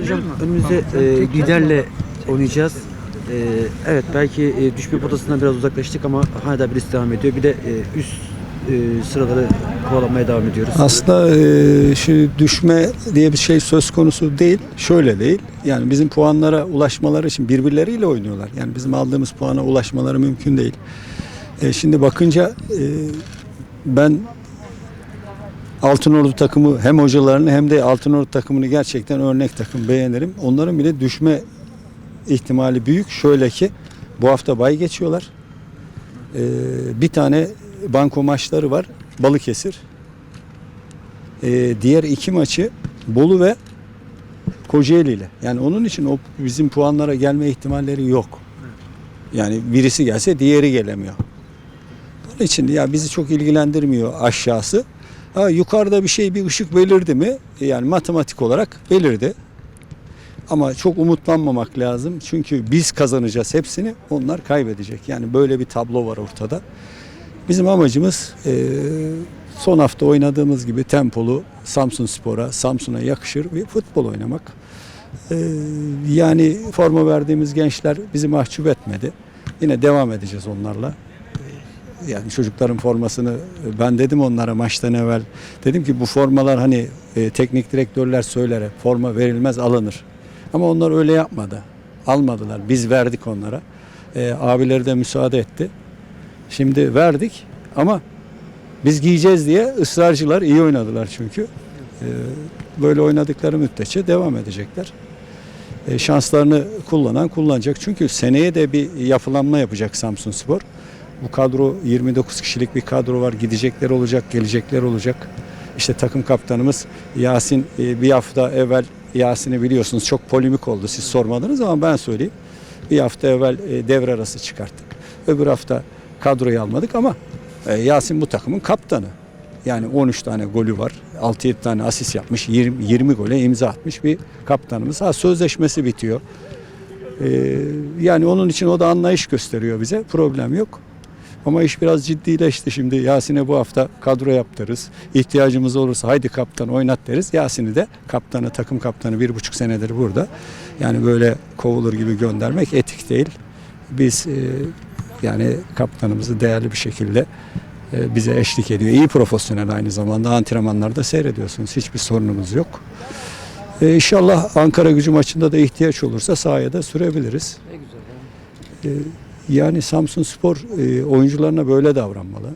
Hocam önümüzde e, liderle oynayacağız. E, evet belki e, düşme potasından biraz uzaklaştık ama hala birisi devam ediyor. Bir de e, üst e, sıraları kovalamaya devam ediyoruz. Aslında e, şu düşme diye bir şey söz konusu değil. Şöyle değil. Yani bizim puanlara ulaşmaları için birbirleriyle oynuyorlar. Yani bizim aldığımız puana ulaşmaları mümkün değil. E, şimdi bakınca e, ben Altınordu takımı hem hocalarını hem de Altınordu takımını gerçekten örnek takım beğenirim. Onların bile düşme ihtimali büyük. Şöyle ki bu hafta bay geçiyorlar. E, bir tane banko maçları var. Balıkesir. E, diğer iki maçı Bolu ve Kocaeli ile. Yani onun için o bizim puanlara gelme ihtimalleri yok. Yani birisi gelse diğeri gelemiyor. Onun için ya bizi çok ilgilendirmiyor aşağısı. Ha, yukarıda bir şey bir ışık belirdi mi? Yani matematik olarak belirdi. Ama çok umutlanmamak lazım. Çünkü biz kazanacağız hepsini, onlar kaybedecek. Yani böyle bir tablo var ortada. Bizim amacımız eee, son hafta oynadığımız gibi tempolu Samsun Spor'a, Samsun'a yakışır bir futbol oynamak. Eee, yani forma verdiğimiz gençler bizi mahcup etmedi. Yine devam edeceğiz onlarla. Yani çocukların formasını ben dedim onlara maçtan evvel. Dedim ki bu formalar hani e, teknik direktörler söyler hep, forma verilmez alınır. Ama onlar öyle yapmadı. Almadılar. Biz verdik onlara. E, abileri de müsaade etti. Şimdi verdik ama biz giyeceğiz diye ısrarcılar iyi oynadılar çünkü. E, böyle oynadıkları müddetçe devam edecekler. E, şanslarını kullanan kullanacak. Çünkü seneye de bir yapılanma yapacak Samsun Spor. Bu kadro 29 kişilik bir kadro var. Gidecekler olacak, gelecekler olacak. İşte takım kaptanımız Yasin e, bir hafta evvel Yasin'i biliyorsunuz çok polemik oldu. Siz sormadınız ama ben söyleyeyim. Bir hafta evvel e, devre arası çıkarttık. Öbür hafta kadroyu almadık ama e, Yasin bu takımın kaptanı. Yani 13 tane golü var. 6-7 tane asist yapmış. 20, 20 gole imza atmış bir kaptanımız. Ha sözleşmesi bitiyor. Ee, yani onun için o da anlayış gösteriyor bize. Problem yok. Ama iş biraz ciddileşti şimdi. Yasin'e bu hafta kadro yaptırırız. İhtiyacımız olursa haydi kaptan oynat deriz. Yasin'i de kaptanı, takım kaptanı bir buçuk senedir burada. Yani böyle kovulur gibi göndermek etik değil. Biz e, yani kaptanımızı değerli bir şekilde e, bize eşlik ediyor. İyi profesyonel aynı zamanda antrenmanlarda seyrediyorsunuz. Hiçbir sorunumuz yok. E, inşallah Ankara gücü maçında da ihtiyaç olursa sahaya da sürebiliriz. Ne güzel. E, yani Samsun Spor e, oyuncularına böyle davranmalı.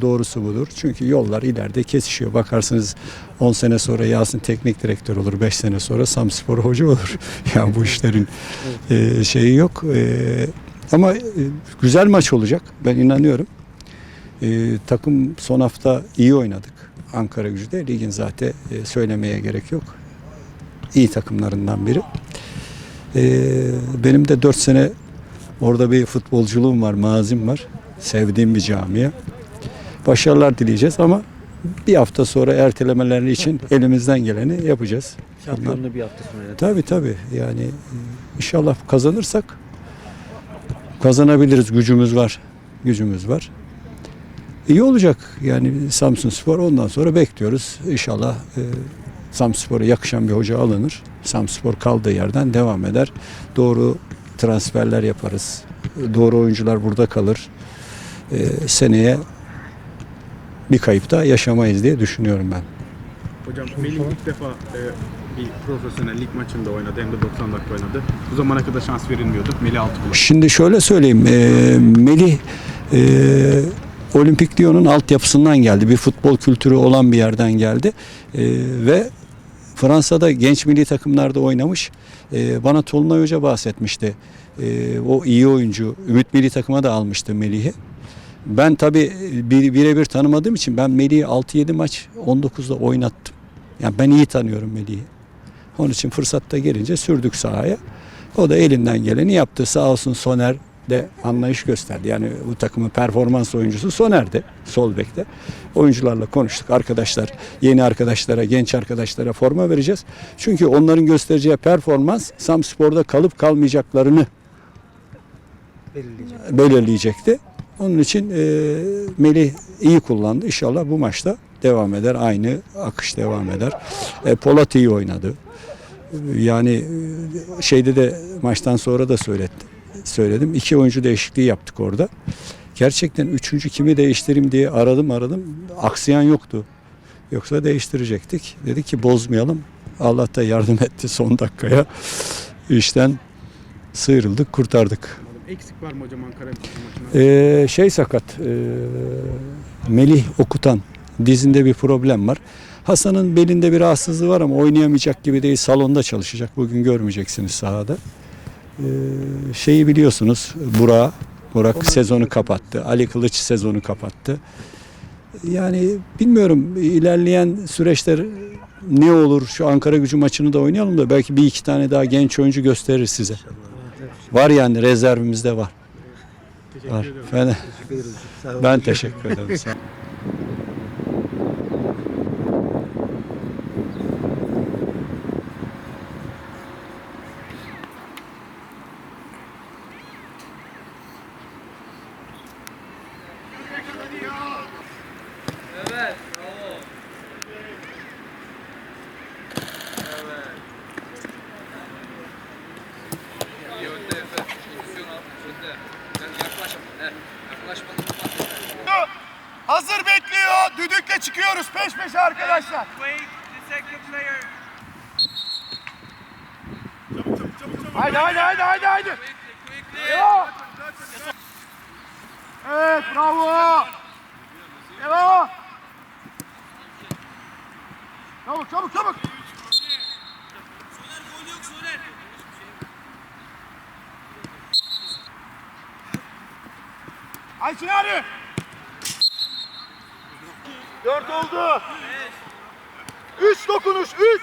Doğrusu budur. Çünkü yollar ileride kesişiyor. Bakarsınız 10 sene sonra Yasin teknik direktör olur. 5 sene sonra Samsun Spor hoca olur. yani bu işlerin e, şeyi yok. E, ama e, güzel maç olacak. Ben inanıyorum. E, takım son hafta iyi oynadık. Ankara gücüde. Ligin zaten e, söylemeye gerek yok. İyi takımlarından biri. E, benim de 4 sene Orada bir futbolculuğum var, mazim var. Sevdiğim bir camia. Başarılar dileyeceğiz ama bir hafta sonra ertelemeleri için elimizden geleni yapacağız. Şampiyonluğu bir hafta sonra. evet. Tabii tabii yani inşallah kazanırsak kazanabiliriz. Gücümüz var. Gücümüz var. İyi olacak yani Samsun Spor ondan sonra bekliyoruz. İnşallah e, Samsun Spor'a yakışan bir hoca alınır. Samsun Spor kaldığı yerden devam eder. Doğru transferler yaparız. Doğru oyuncular burada kalır. E, seneye bir kayıp da yaşamayız diye düşünüyorum ben. Hocam Melih ilk defa e, bir profesyonel lig maçında oynadı hem de 90 dakika oynadı. Bu zamana kadar şans verilmiyordu. Melih Altıkulu. Şimdi şöyle söyleyeyim. e, Melih e, Olimpik Lyon'un altyapısından geldi. Bir futbol kültürü olan bir yerden geldi. E, ve Fransa'da genç milli takımlarda oynamış. E, bana Tolunay Hoca bahsetmişti. E, o iyi oyuncu. Ümit milli takıma da almıştı Melih'i. Ben tabii bir- birebir tanımadığım için ben Melih'i 6-7 maç 19'da oynattım. Yani ben iyi tanıyorum Melih'i. Onun için fırsatta gelince sürdük sahaya. O da elinden geleni yaptı. Sağ olsun Soner de anlayış gösterdi. Yani bu takımın performans oyuncusu Soner'di. Sol bekte. Oyuncularla konuştuk. Arkadaşlar, yeni arkadaşlara, genç arkadaşlara forma vereceğiz. Çünkü onların göstereceği performans Samspor'da kalıp kalmayacaklarını Belirleyeceğim. belirleyecekti. Onun için e, Melih iyi kullandı. İnşallah bu maçta devam eder. Aynı akış devam eder. E, Polat iyi oynadı. Yani e, şeyde de maçtan sonra da söyledim. Söyledim. İki oyuncu değişikliği yaptık orada. Gerçekten üçüncü kimi değiştireyim diye aradım aradım. Aksayan yoktu. Yoksa değiştirecektik. Dedi ki bozmayalım. Allah da yardım etti son dakikaya. İşten sıyrıldık, kurtardık. Eksik var mı hocam Ankara maçına? Ee, şey sakat. ee, Melih Okutan dizinde bir problem var. Hasan'ın belinde bir rahatsızlığı var ama oynayamayacak gibi değil. Salonda çalışacak. Bugün görmeyeceksiniz sahada. Ee, şeyi biliyorsunuz. Burak. Burak sezonu kapattı. Ali Kılıç sezonu kapattı. Yani bilmiyorum ilerleyen süreçler ne olur? Şu Ankara gücü maçını da oynayalım da belki bir iki tane daha genç oyuncu gösterir size. Var yani rezervimizde var. Teşekkür Var. ediyorum. Efendim, Teşekkür ederiz. Teşekkür ederim. Sağ olun. Önde Efe. Pozisyon al. Önde. Ben yaklaşma. He. Yaklaşmadan olmaz. Hazır bekliyor. Düdükle çıkıyoruz peş peşe arkadaşlar. Haydi haydi haydi haydi haydi. Evet bravo. Devam. Çabuk çabuk çabuk. Ayçin abi. Dört oldu. Üç dokunuş, üç.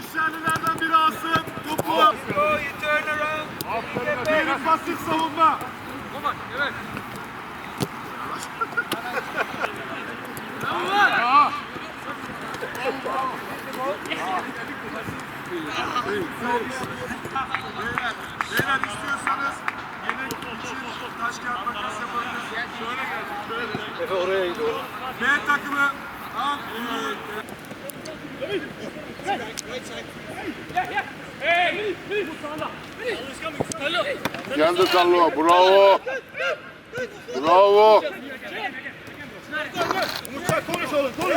İşlerlilerden biri alsın. Topu. Diğeri pasif savunma. Aman evet. Beyler, beyler istiyorsanız yemek için taş kağıt makas yapabilirsiniz. Şöyle gel. Şöyle. Efe oraya gidiyor. B takımı al. Kendi sallama. Bravo. Bravo. Umutcan konuş oğlum konuş.